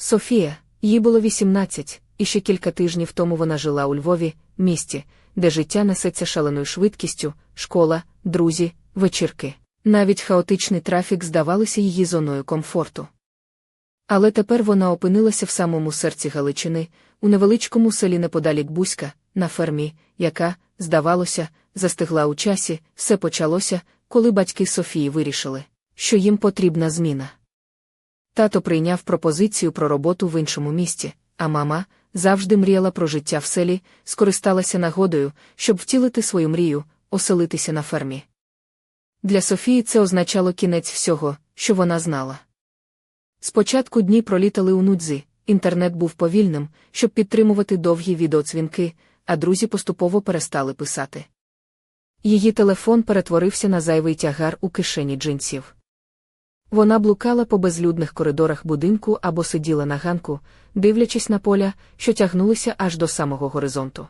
Софія, їй було 18, і ще кілька тижнів тому вона жила у Львові, місті, де життя несеться шаленою швидкістю, школа, друзі, вечірки. Навіть хаотичний трафік здавалося її зоною комфорту. Але тепер вона опинилася в самому серці Галичини, у невеличкому селі неподалік Бузька, на фермі, яка, здавалося, застигла у часі, все почалося, коли батьки Софії вирішили, що їм потрібна зміна. Тато прийняв пропозицію про роботу в іншому місті, а мама завжди мріяла про життя в селі, скористалася нагодою, щоб втілити свою мрію, оселитися на фермі. Для Софії це означало кінець всього, що вона знала. Спочатку дні пролітали у нудзі, інтернет був повільним, щоб підтримувати довгі відеоцвінки, а друзі поступово перестали писати. Її телефон перетворився на зайвий тягар у кишені джинсів. Вона блукала по безлюдних коридорах будинку або сиділа на ганку, дивлячись на поля, що тягнулися аж до самого горизонту.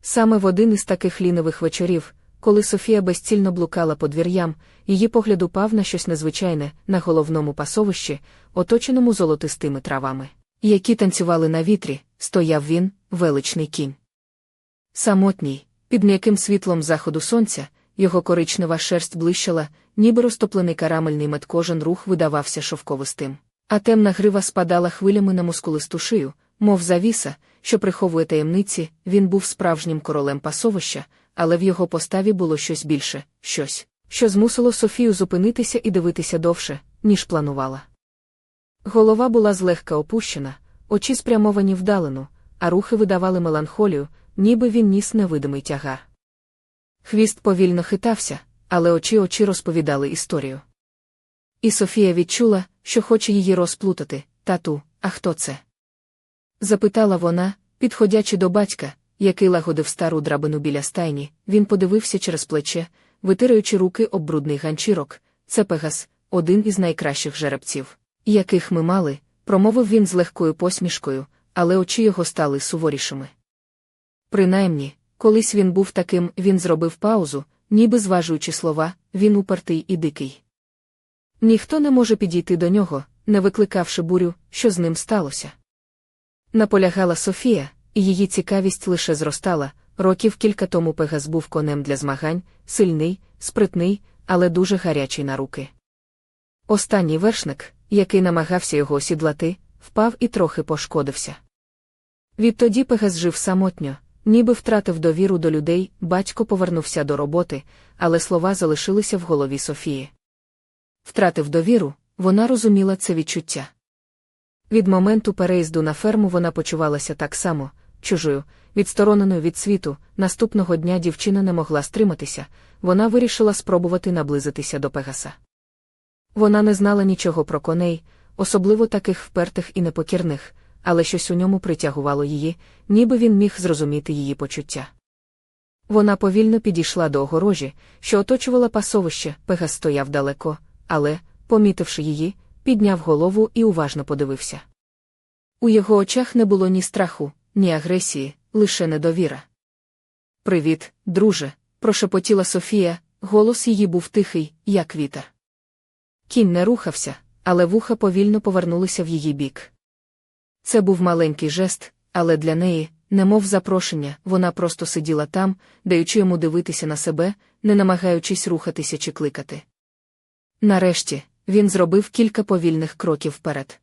Саме в один із таких лінивих вечорів, коли Софія безцільно блукала подвір'ям, її погляд упав на щось незвичайне на головному пасовищі, оточеному золотистими травами, які танцювали на вітрі, стояв він, величний кінь. Самотній, під м'яким світлом заходу сонця, його коричнева шерсть блищала, ніби розтоплений карамельний мед кожен рух видавався шовковистим, а темна грива спадала хвилями на мускулисту шию, мов завіса, що приховує таємниці, він був справжнім королем пасовища, але в його поставі було щось більше, щось, що змусило Софію зупинитися і дивитися довше, ніж планувала. Голова була злегка опущена, очі спрямовані вдалину, а рухи видавали меланхолію, ніби він ніс невидимий тягар. Хвіст повільно хитався, але очі очі розповідали історію. І Софія відчула, що хоче її розплутати, тату, а хто це? запитала вона, підходячи до батька, який лагодив стару драбину біля стайні, він подивився через плече, витираючи руки об брудний ганчірок. Це Пегас, один із найкращих жеребців, яких ми мали, промовив він з легкою посмішкою, але очі його стали суворішими. Принаймні, колись він був таким, він зробив паузу, ніби зважуючи слова, він упертий і дикий. Ніхто не може підійти до нього, не викликавши бурю, що з ним сталося. Наполягала Софія, і її цікавість лише зростала. Років кілька тому Пегас був конем для змагань, сильний, спритний, але дуже гарячий на руки. Останній вершник, який намагався його осідлати, впав і трохи пошкодився. Відтоді Пегас жив самотньо, ніби втратив довіру до людей, батько повернувся до роботи, але слова залишилися в голові Софії. Втратив довіру, вона розуміла це відчуття. Від моменту переїзду на ферму вона почувалася так само, чужою, відстороненою від світу. Наступного дня дівчина не могла стриматися, вона вирішила спробувати наблизитися до Пегаса. Вона не знала нічого про коней, особливо таких впертих і непокірних, але щось у ньому притягувало її, ніби він міг зрозуміти її почуття. Вона повільно підійшла до огорожі, що оточувала пасовище, Пегас стояв далеко, але, помітивши її, підняв голову і уважно подивився. У його очах не було ні страху, ні агресії, лише недовіра. Привіт, друже, прошепотіла Софія, голос її був тихий, як вітер. Кінь не рухався, але вуха повільно повернулися в її бік. Це був маленький жест, але для неї, немов запрошення, вона просто сиділа там, даючи йому дивитися на себе, не намагаючись рухатися чи кликати. Нарешті, він зробив кілька повільних кроків вперед.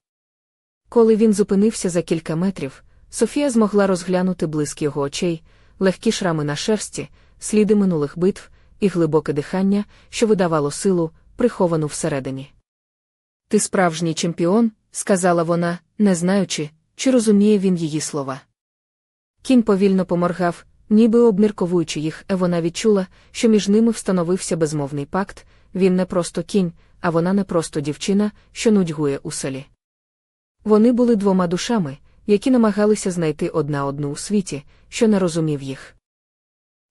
Коли він зупинився за кілька метрів, Софія змогла розглянути блиск його очей, легкі шрами на шерсті, сліди минулих битв і глибоке дихання, що видавало силу, приховану всередині. Ти справжній чемпіон, сказала вона, не знаючи, чи розуміє він її слова. Кінь повільно поморгав, ніби обмірковуючи їх, а вона відчула, що між ними встановився безмовний пакт він не просто кінь, а вона не просто дівчина, що нудьгує у селі. Вони були двома душами, які намагалися знайти одна одну у світі, що не розумів їх.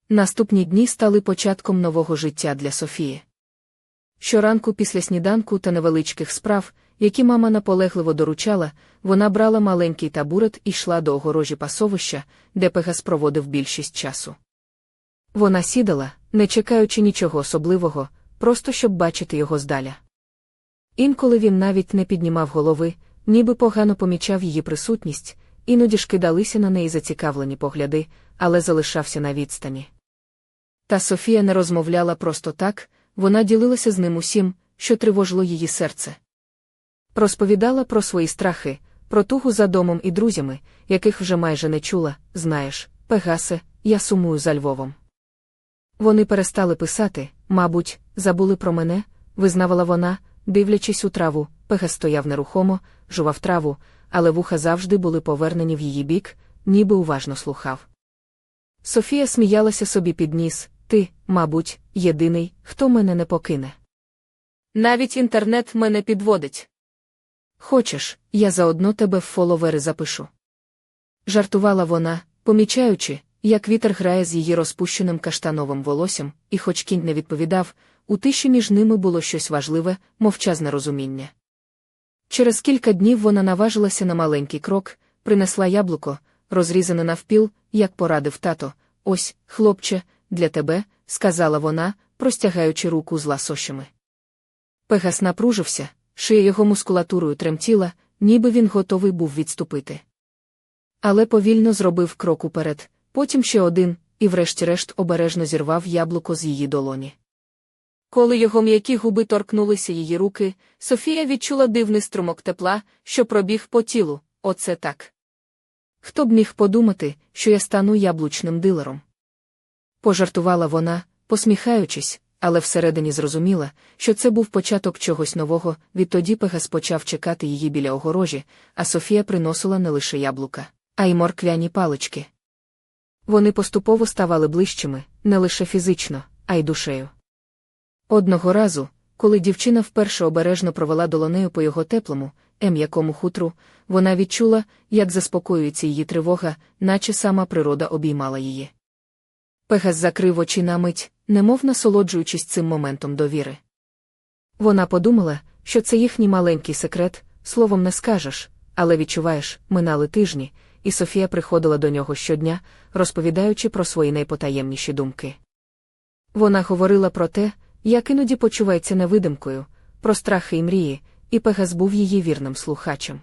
Наступні дні стали початком нового життя для Софії. Щоранку після сніданку та невеличких справ, які мама наполегливо доручала, вона брала маленький табурет і йшла до огорожі пасовища, де Пегас проводив більшість часу. Вона сідала, не чекаючи нічого особливого, просто щоб бачити його здаля. Інколи він навіть не піднімав голови, ніби погано помічав її присутність, іноді ж кидалися на неї зацікавлені погляди, але залишався на відстані. Та Софія не розмовляла просто так, вона ділилася з ним усім, що тривожило її серце. Розповідала про свої страхи, про тугу за домом і друзями, яких вже майже не чула, знаєш, Пегасе, я сумую за Львовом. Вони перестали писати, мабуть, забули про мене, визнавала вона, дивлячись у траву, Пегас стояв нерухомо, жував траву, але вуха завжди були повернені в її бік, ніби уважно слухав. Софія сміялася собі під ніс, ти, мабуть, єдиний, хто мене не покине. Навіть інтернет мене підводить. Хочеш, я заодно тебе в фоловери запишу. Жартувала вона, помічаючи, як вітер грає з її розпущеним каштановим волоссям, і хоч кінь не відповідав, у тиші між ними було щось важливе, мовчазне розуміння. Через кілька днів вона наважилася на маленький крок, принесла яблуко, розрізане навпіл, як порадив тато. Ось, хлопче, для тебе, сказала вона, простягаючи руку з ласощами. Пегас напружився, шия його мускулатурою тремтіла, ніби він готовий був відступити. Але повільно зробив крок уперед, потім ще один, і врешті-решт обережно зірвав яблуко з її долоні. Коли його м'які губи торкнулися її руки, Софія відчула дивний струмок тепла, що пробіг по тілу, оце так. Хто б міг подумати, що я стану яблучним дилером? Пожартувала вона, посміхаючись, але всередині зрозуміла, що це був початок чогось нового, відтоді Пегас почав чекати її біля огорожі, а Софія приносила не лише яблука, а й морквяні палички. Вони поступово ставали ближчими, не лише фізично, а й душею. Одного разу, коли дівчина вперше обережно провела долонею по його теплому, ем'якому хутру, вона відчула, як заспокоюється її тривога, наче сама природа обіймала її. Пегас закрив очі на мить, немов насолоджуючись цим моментом довіри. Вона подумала, що це їхній маленький секрет, словом не скажеш, але відчуваєш, минали тижні, і Софія приходила до нього щодня, розповідаючи про свої найпотаємніші думки. Вона говорила про те, як іноді почувається невидимкою, про страхи і мрії, і Пегас був її вірним слухачем.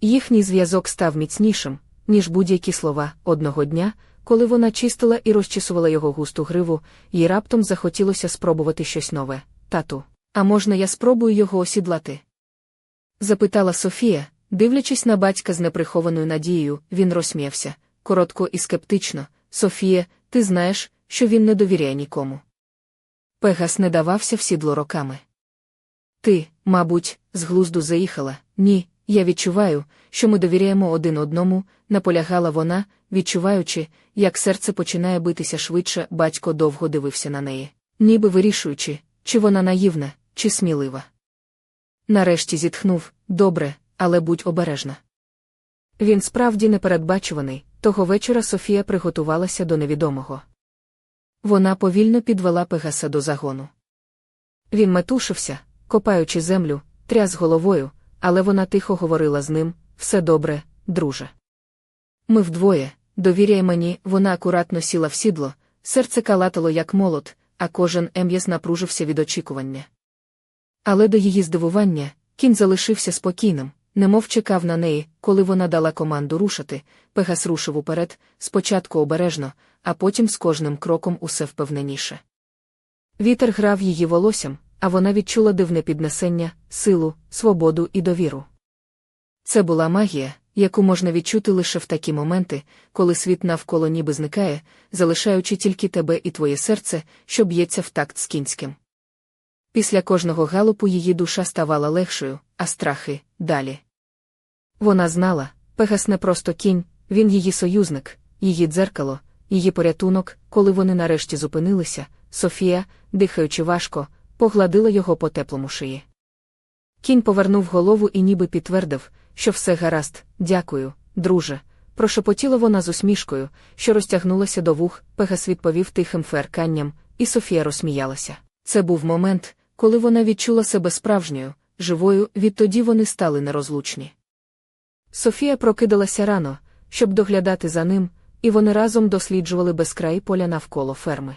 Їхній зв'язок став міцнішим, ніж будь-які слова одного дня, коли вона чистила і розчісувала його густу гриву, їй раптом захотілося спробувати щось нове. Тату, а можна я спробую його осідлати? запитала Софія, дивлячись на батька з неприхованою надією, він розсміявся, коротко і скептично. Софія, ти знаєш, що він не довіряє нікому. Пегас не давався в сідло роками. Ти, мабуть, з глузду заїхала, ні, я відчуваю, що ми довіряємо один одному, наполягала вона, відчуваючи, як серце починає битися швидше, батько довго дивився на неї, ніби вирішуючи, чи вона наївна, чи смілива. Нарешті зітхнув добре, але будь обережна. Він справді непередбачуваний, того вечора Софія приготувалася до невідомого. Вона повільно підвела Пегаса до загону. Він метушився, копаючи землю, тряс головою, але вона тихо говорила з ним все добре, друже. Ми вдвоє, довіряй мені, вона акуратно сіла в сідло, серце калатало, як молот, а кожен ем'яз напружився від очікування. Але до її здивування, кінь залишився спокійним, немов чекав на неї, коли вона дала команду рушити, Пегас рушив уперед, спочатку обережно, а потім з кожним кроком усе впевненіше. Вітер грав її волоссям, а вона відчула дивне піднесення, силу, свободу і довіру. Це була магія, яку можна відчути лише в такі моменти, коли світ навколо ніби зникає, залишаючи тільки тебе і твоє серце, що б'ється в такт з кінським. Після кожного галопу її душа ставала легшою, а страхи далі. Вона знала, Пегас не просто кінь, він її союзник, її дзеркало, її порятунок, коли вони нарешті зупинилися, Софія, дихаючи важко, погладила його по теплому шиї. Кінь повернув голову і ніби підтвердив, що все гаразд, дякую, друже. Прошепотіла вона з усмішкою, що розтягнулася до вух, Пегас відповів тихим ферканням, і Софія розсміялася. Це був момент, коли вона відчула себе справжньою, живою, відтоді вони стали нерозлучні. Софія прокидалася рано, щоб доглядати за ним, і вони разом досліджували безкраї поля навколо ферми.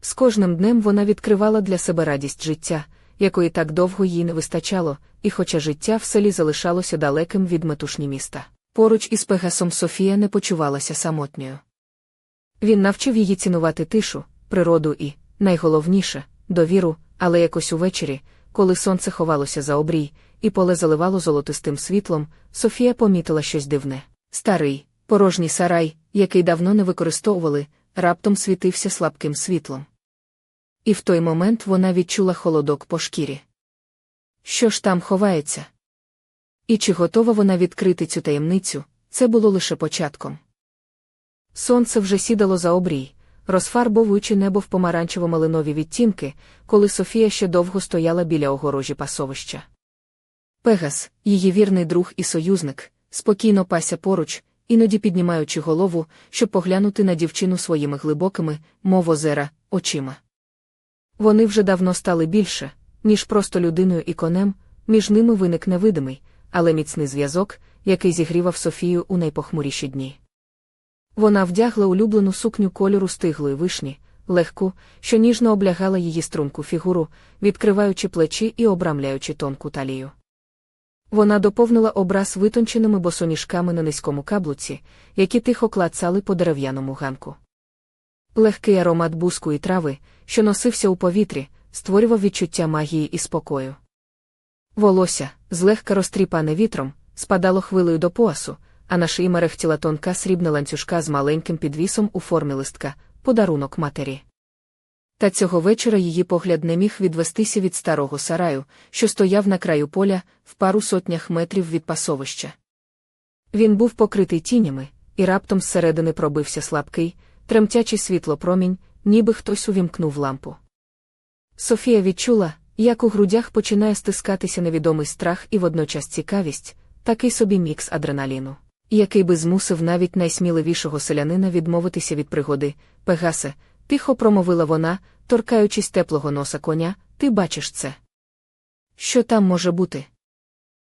З кожним днем вона відкривала для себе радість життя, якої так довго їй не вистачало, і хоча життя в селі залишалося далеким від метушні міста, поруч із Пегасом Софія не почувалася самотньою. Він навчив її цінувати тишу, природу і, найголовніше, довіру, але якось увечері, коли сонце ховалося за обрій, і поле заливало золотистим світлом, Софія помітила щось дивне. Старий, порожній сарай, який давно не використовували, раптом світився слабким світлом. І в той момент вона відчула холодок по шкірі. Що ж там ховається? І чи готова вона відкрити цю таємницю, це було лише початком. Сонце вже сідало за обрій, розфарбовуючи небо в помаранчево-малинові відтінки, коли Софія ще довго стояла біля огорожі пасовища. Пегас, її вірний друг і союзник, спокійно пася поруч, іноді піднімаючи голову, щоб поглянути на дівчину своїми глибокими, мов озера, очима. Вони вже давно стали більше, ніж просто людиною і конем, між ними виник невидимий, але міцний зв'язок, який зігрівав Софію у найпохмуріші дні. Вона вдягла улюблену сукню кольору стиглої вишні, легку, що ніжно облягала її струнку фігуру, відкриваючи плечі і обрамляючи тонку талію. Вона доповнила образ витонченими босоніжками на низькому каблуці, які тихо клацали по дерев'яному ганку. Легкий аромат буску і трави, що носився у повітрі, створював відчуття магії і спокою. Волосся, злегка розтріпане вітром, спадало хвилею до поясу, а на шиї мерехтіла тонка срібна ланцюжка з маленьким підвісом у формі листка, подарунок матері. Та цього вечора її погляд не міг відвестися від старого сараю, що стояв на краю поля, в пару сотнях метрів від пасовища. Він був покритий тінями, і раптом зсередини пробився слабкий, тремтячий світлопромінь, ніби хтось увімкнув лампу. Софія відчула, як у грудях починає стискатися невідомий страх і водночас цікавість, такий собі мікс адреналіну, який би змусив навіть найсміливішого селянина відмовитися від пригоди, Пегасе, тихо промовила вона, торкаючись теплого носа коня, ти бачиш це. Що там може бути?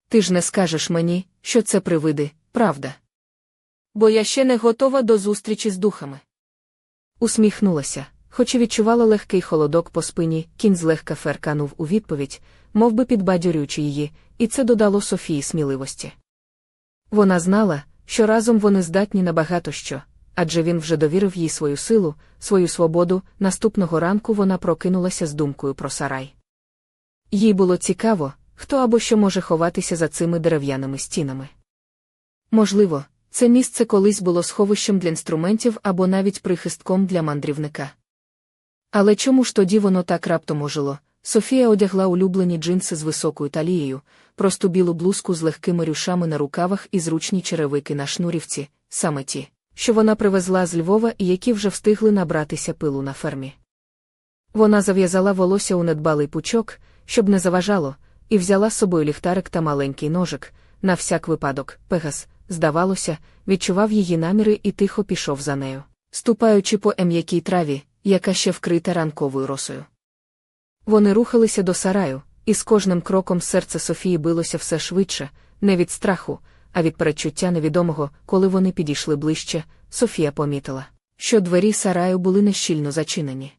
Ти ж не скажеш мені, що це привиди, правда? Бо я ще не готова до зустрічі з духами. Усміхнулася, хоч і відчувала легкий холодок по спині, кінь злегка ферканув у відповідь, мов би підбадьорюючи її, і це додало Софії сміливості. Вона знала, що разом вони здатні на багато що, адже він вже довірив їй свою силу, свою свободу. Наступного ранку вона прокинулася з думкою про сарай. Їй було цікаво, хто або що може ховатися за цими дерев'яними стінами. Можливо, це місце колись було сховищем для інструментів або навіть прихистком для мандрівника. Але чому ж тоді воно так раптом ожило? Софія одягла улюблені джинси з високою талією, просту білу блузку з легкими рюшами на рукавах і зручні черевики на шнурівці, саме ті, що вона привезла з Львова і які вже встигли набратися пилу на фермі. Вона зав'язала волосся у недбалий пучок, щоб не заважало, і взяла з собою ліхтарик та маленький ножик, на всяк випадок, Пегас, здавалося, відчував її наміри і тихо пішов за нею, ступаючи по ем'якій траві, яка ще вкрита ранковою росою. Вони рухалися до сараю, і з кожним кроком серце Софії билося все швидше, не від страху, а від перечуття невідомого, коли вони підійшли ближче, Софія помітила, що двері сараю були нещільно зачинені.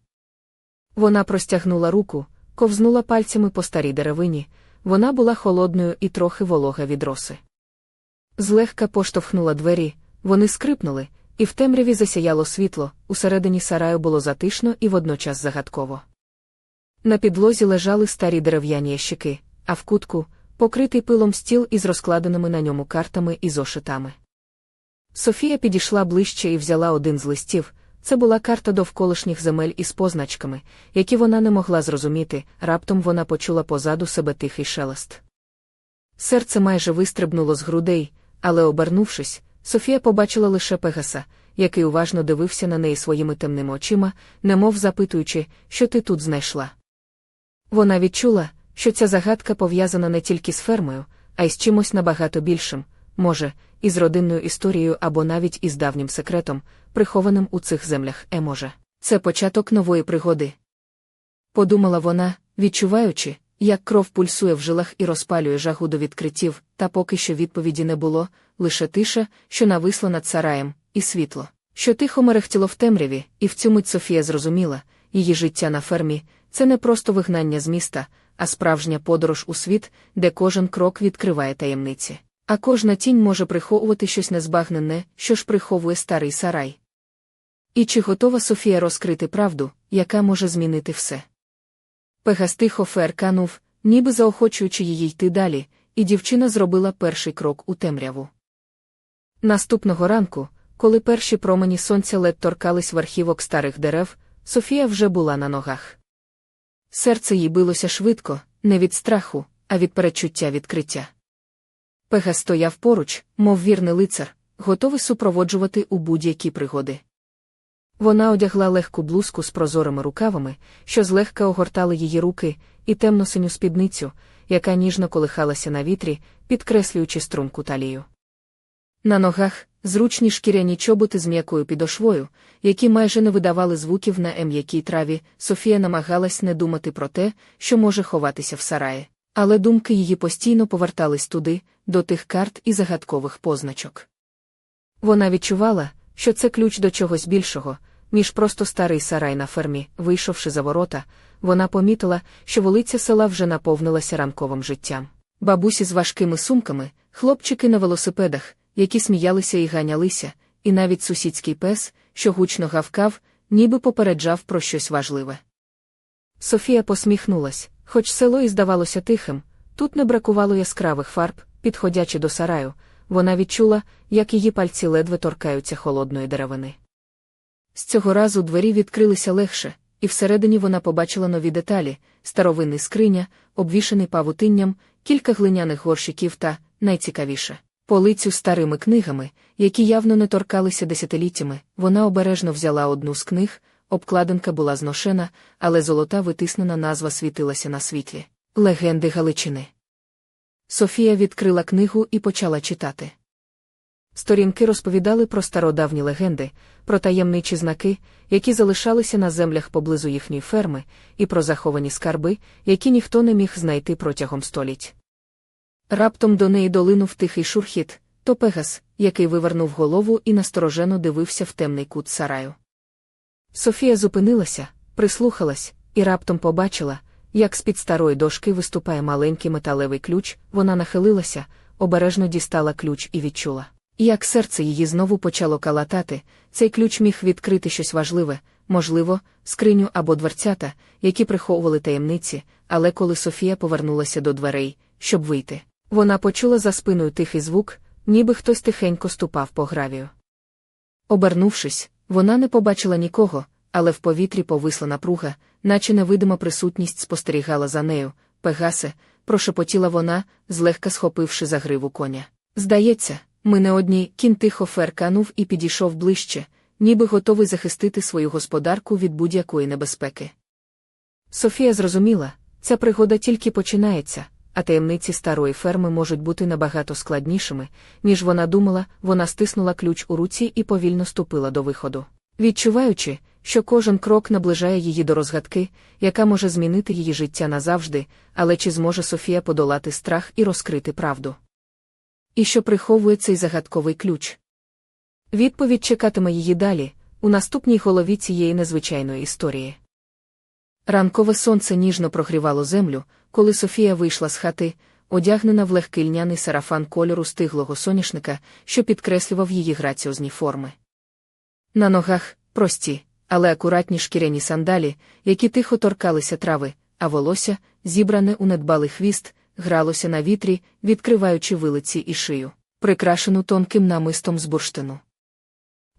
Вона простягнула руку, ковзнула пальцями по старій деревині, вона була холодною і трохи волога від роси. Злегка поштовхнула двері, вони скрипнули, і в темряві засяяло світло, усередині сараю було затишно і водночас загадково. На підлозі лежали старі дерев'яні ящики, а в кутку покритий пилом стіл із розкладеними на ньому картами і зошитами. Софія підійшла ближче і взяла один з листів. Це була карта довколишніх земель із позначками, які вона не могла зрозуміти, раптом вона почула позаду себе тихий шелест. Серце майже вистрибнуло з грудей, але, обернувшись, Софія побачила лише Пегаса, який уважно дивився на неї своїми темними очима, немов запитуючи, що ти тут знайшла. Вона відчула, що ця загадка пов'язана не тільки з фермою, а й з чимось набагато більшим, може, із родинною історією або навіть із давнім секретом, прихованим у цих землях, е може. Це початок нової пригоди. Подумала вона, відчуваючи, як кров пульсує в жилах і розпалює жагу до відкриттів, та поки що відповіді не було, лише тиша, що нависла над сараєм, і світло, що тихо мерехтіло в темряві, і в цю мить Софія зрозуміла, її життя на фермі це не просто вигнання з міста, а справжня подорож у світ, де кожен крок відкриває таємниці. А кожна тінь може приховувати щось незбагнене, що ж приховує старий сарай. І чи готова Софія розкрити правду, яка може змінити все? Пегас тихо ферканув, ніби заохочуючи її йти далі, і дівчина зробила перший крок у темряву. Наступного ранку, коли перші промені сонця лед торкались верхівок старих дерев, Софія вже була на ногах. Серце їй билося швидко, не від страху, а від перечуття відкриття. Пегас стояв поруч, мов вірний лицар, готовий супроводжувати у будь-які пригоди. Вона одягла легку блузку з прозорими рукавами, що злегка огортали її руки, і темно-синю спідницю, яка ніжно колихалася на вітрі, підкреслюючи струнку талію. На ногах зручні шкіряні чоботи з м'якою підошвою, які майже не видавали звуків на ем'якій траві, Софія намагалась не думати про те, що може ховатися в сараї. Але думки її постійно повертались туди, до тих карт і загадкових позначок. Вона відчувала, що це ключ до чогось більшого, ніж просто старий сарай на фермі, вийшовши за ворота, вона помітила, що вулиця села вже наповнилася ранковим життям. Бабусі з важкими сумками, хлопчики на велосипедах, які сміялися і ганялися, і навіть сусідський пес, що гучно гавкав, ніби попереджав про щось важливе. Софія посміхнулась, хоч село і здавалося тихим, тут не бракувало яскравих фарб, підходячи до сараю, вона відчула, як її пальці ледве торкаються холодної деревини. З цього разу двері відкрилися легше, і всередині вона побачила нові деталі: старовинний скриня, обвішаний павутинням, кілька глиняних горщиків та, найцікавіше, полицю старими книгами, які явно не торкалися десятиліттями. Вона обережно взяла одну з книг, обкладинка була зношена, але золота витиснена назва світилася на світлі. Легенди Галичини. Софія відкрила книгу і почала читати. Сторінки розповідали про стародавні легенди, про таємничі знаки, які залишалися на землях поблизу їхньої ферми, і про заховані скарби, які ніхто не міг знайти протягом століть. Раптом до неї долинув тихий шурхіт, то Пегас, який вивернув голову і насторожено дивився в темний кут сараю. Софія зупинилася, прислухалась і раптом побачила, як з-під старої дошки виступає маленький металевий ключ, вона нахилилася, обережно дістала ключ і відчула. Як серце її знову почало калатати, цей ключ міг відкрити щось важливе, можливо, скриню або дверцята, які приховували таємниці, але коли Софія повернулася до дверей, щоб вийти, вона почула за спиною тихий звук, ніби хтось тихенько ступав по гравію. Обернувшись, вона не побачила нікого, але в повітрі повисла напруга, наче невидима присутність спостерігала за нею. Пегасе, прошепотіла вона, злегка схопивши за гриву коня. Здається, ми не одні кін тихо ферканув і підійшов ближче, ніби готовий захистити свою господарку від будь-якої небезпеки. Софія зрозуміла, ця пригода тільки починається, а таємниці старої ферми можуть бути набагато складнішими, ніж вона думала, вона стиснула ключ у руці і повільно ступила до виходу. Відчуваючи, що кожен крок наближає її до розгадки, яка може змінити її життя назавжди, але чи зможе Софія подолати страх і розкрити правду? І що приховує цей загадковий ключ? Відповідь чекатиме її далі, у наступній голові цієї незвичайної історії. Ранкове сонце ніжно прогрівало землю, коли Софія вийшла з хати, одягнена в легкий льняний сарафан кольору стиглого соняшника, що підкреслював її граціозні форми. На ногах прості, але акуратні шкіряні сандалі, які тихо торкалися трави, а волосся, зібране у недбалий хвіст, гралося на вітрі, відкриваючи вилиці і шию, прикрашену тонким намистом з бурштину.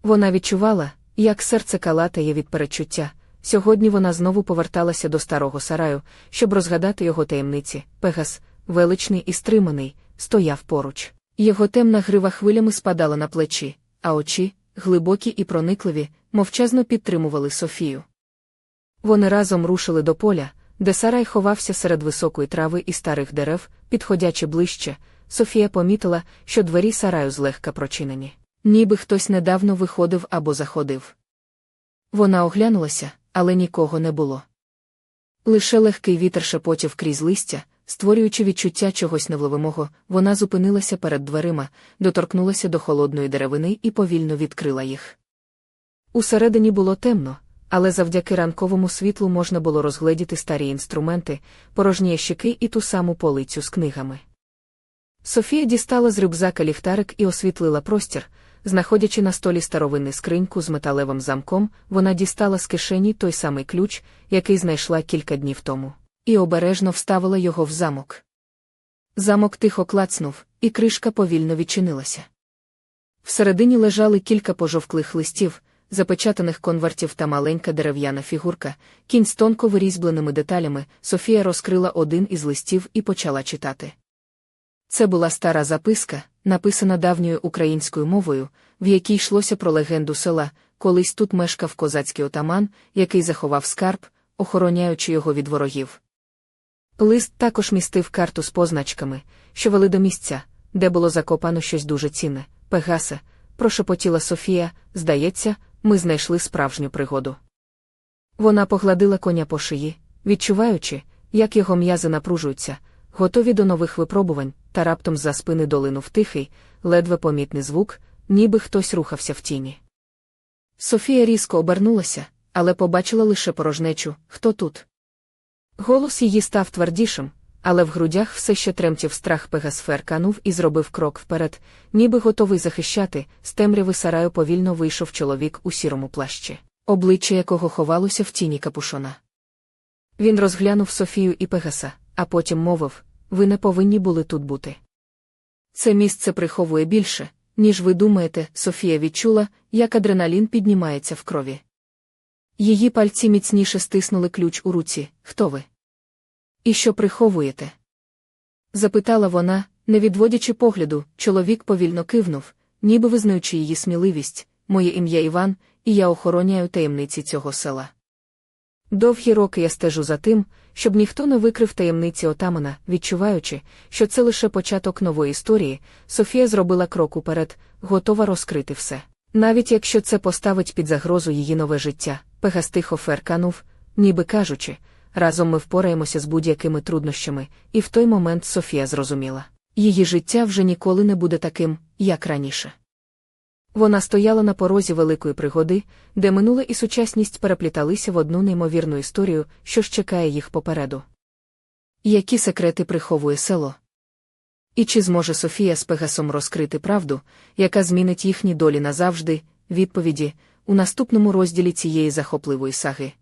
Вона відчувала, як серце калатає від перечуття. Сьогодні вона знову поверталася до старого сараю, щоб розгадати його таємниці. Пегас, величний і стриманий, стояв поруч. Його темна грива хвилями спадала на плечі, а очі, глибокі і проникливі, мовчазно підтримували Софію. Вони разом рушили до поля, де сарай ховався серед високої трави і старих дерев, підходячи ближче, Софія помітила, що двері сараю злегка прочинені. Ніби хтось недавно виходив або заходив. Вона оглянулася, але нікого не було. Лише легкий вітер шепотів крізь листя, створюючи відчуття чогось невловимого, вона зупинилася перед дверима, доторкнулася до холодної деревини і повільно відкрила їх. Усередині було темно, але завдяки ранковому світлу можна було розгледіти старі інструменти, порожні ящики і ту саму полицю з книгами. Софія дістала з рюкзака ліхтарик і освітлила простір. Знаходячи на столі старовинну скриньку з металевим замком, вона дістала з кишені той самий ключ, який знайшла кілька днів тому, і обережно вставила його в замок. Замок тихо клацнув, і кришка повільно відчинилася. Всередині лежали кілька пожовклих листів, запечатаних конвертів та маленька дерев'яна фігурка, кінь з тонко вирізбленими деталями. Софія розкрила один із листів і почала читати. Це була стара записка, написана давньою українською мовою, в якій йшлося про легенду села, колись тут мешкав козацький отаман, який заховав скарб, охороняючи його від ворогів. Лист також містив карту з позначками, що вели до місця, де було закопано щось дуже цінне. Пегасе, прошепотіла Софія, здається, ми знайшли справжню пригоду. Вона погладила коня по шиї, відчуваючи, як його м'язи напружуються, готові до нових випробувань, та раптом з-за спини долинув тихий, ледве помітний звук, ніби хтось рухався в тіні. Софія різко обернулася, але побачила лише порожнечу хто тут. Голос її став твердішим, але в грудях все ще тремтів страх Пегасфер канув і зробив крок вперед, ніби готовий захищати, з темряви сараю повільно вийшов чоловік у сірому плащі, обличчя якого ховалося в тіні капушона. Він розглянув Софію і Пегаса, а потім мовив ви не повинні були тут бути. Це місце приховує більше, ніж ви думаєте, Софія відчула, як адреналін піднімається в крові. Її пальці міцніше стиснули ключ у руці. Хто ви? І що приховуєте? запитала вона, не відводячи погляду, чоловік повільно кивнув, ніби визнаючи її сміливість, моє ім'я Іван, і я охороняю таємниці цього села. Довгі роки я стежу за тим, щоб ніхто не викрив таємниці отамана, відчуваючи, що це лише початок нової історії, Софія зробила крок уперед, готова розкрити все. Навіть якщо це поставить під загрозу її нове життя, Пегас тихо ферканув, ніби кажучи, разом ми впораємося з будь-якими труднощами, і в той момент Софія зрозуміла її життя вже ніколи не буде таким, як раніше. Вона стояла на порозі великої пригоди, де минуле і сучасність перепліталися в одну неймовірну історію, що ж чекає їх попереду. Які секрети приховує село? І чи зможе Софія з Пегасом розкрити правду, яка змінить їхні долі назавжди, відповіді, у наступному розділі цієї захопливої саги?